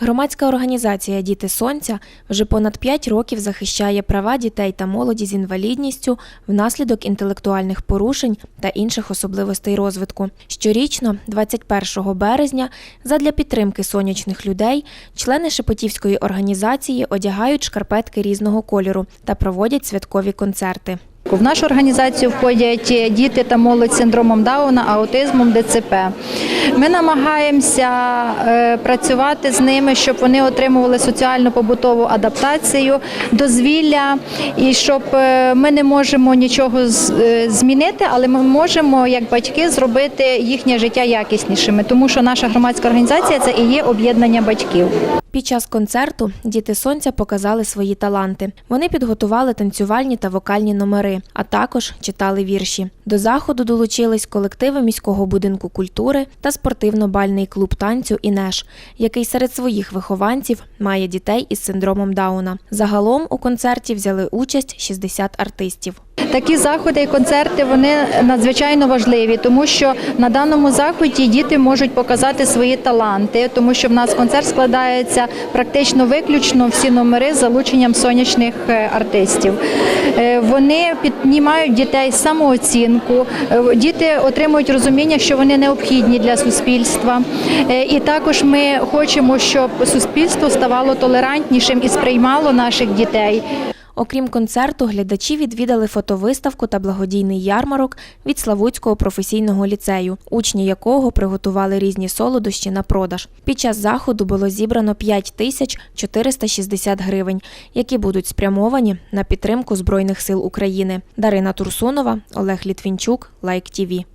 Громадська організація Діти Сонця вже понад 5 років захищає права дітей та молоді з інвалідністю внаслідок інтелектуальних порушень та інших особливостей розвитку. Щорічно, 21 березня, задля підтримки сонячних людей, члени Шепетівської організації одягають шкарпетки різного кольору та проводять святкові концерти. В нашу організацію входять діти та молодь з синдромом Дауна, аутизмом, ДЦП. Ми намагаємося е, працювати з ними, щоб вони отримували соціально побутову адаптацію, дозвілля, і щоб е, ми не можемо нічого е, змінити, але ми можемо, як батьки, зробити їхнє життя якіснішими, тому що наша громадська організація це і є об'єднання батьків. Під час концерту діти сонця показали свої таланти. Вони підготували танцювальні та вокальні номери, а також читали вірші. До заходу долучились колективи міського будинку культури та спортивно-бальний клуб танцю Інеш, який серед своїх вихованців має дітей із синдромом Дауна. Загалом у концерті взяли участь 60 артистів. Такі заходи і концерти вони надзвичайно важливі, тому що на даному заході діти можуть показати свої таланти, тому що в нас концерт складається практично виключно всі номери з залученням сонячних е, артистів. Е, Вони піднімають дітей самооцінку, е, діти отримують розуміння, що вони необхідні для суспільства. І також ми хочемо, щоб суспільство ставало толерантнішим і сприймало наших дітей. Окрім концерту, глядачі відвідали фотовиставку та благодійний ярмарок від Славутського професійного ліцею, учні якого приготували різні солодощі на продаж. Під час заходу було зібрано 5 тисяч 460 гривень, які будуть спрямовані на підтримку Збройних сил України. Дарина Турсунова, Олег Літвінчук, Лайк ТІВІ.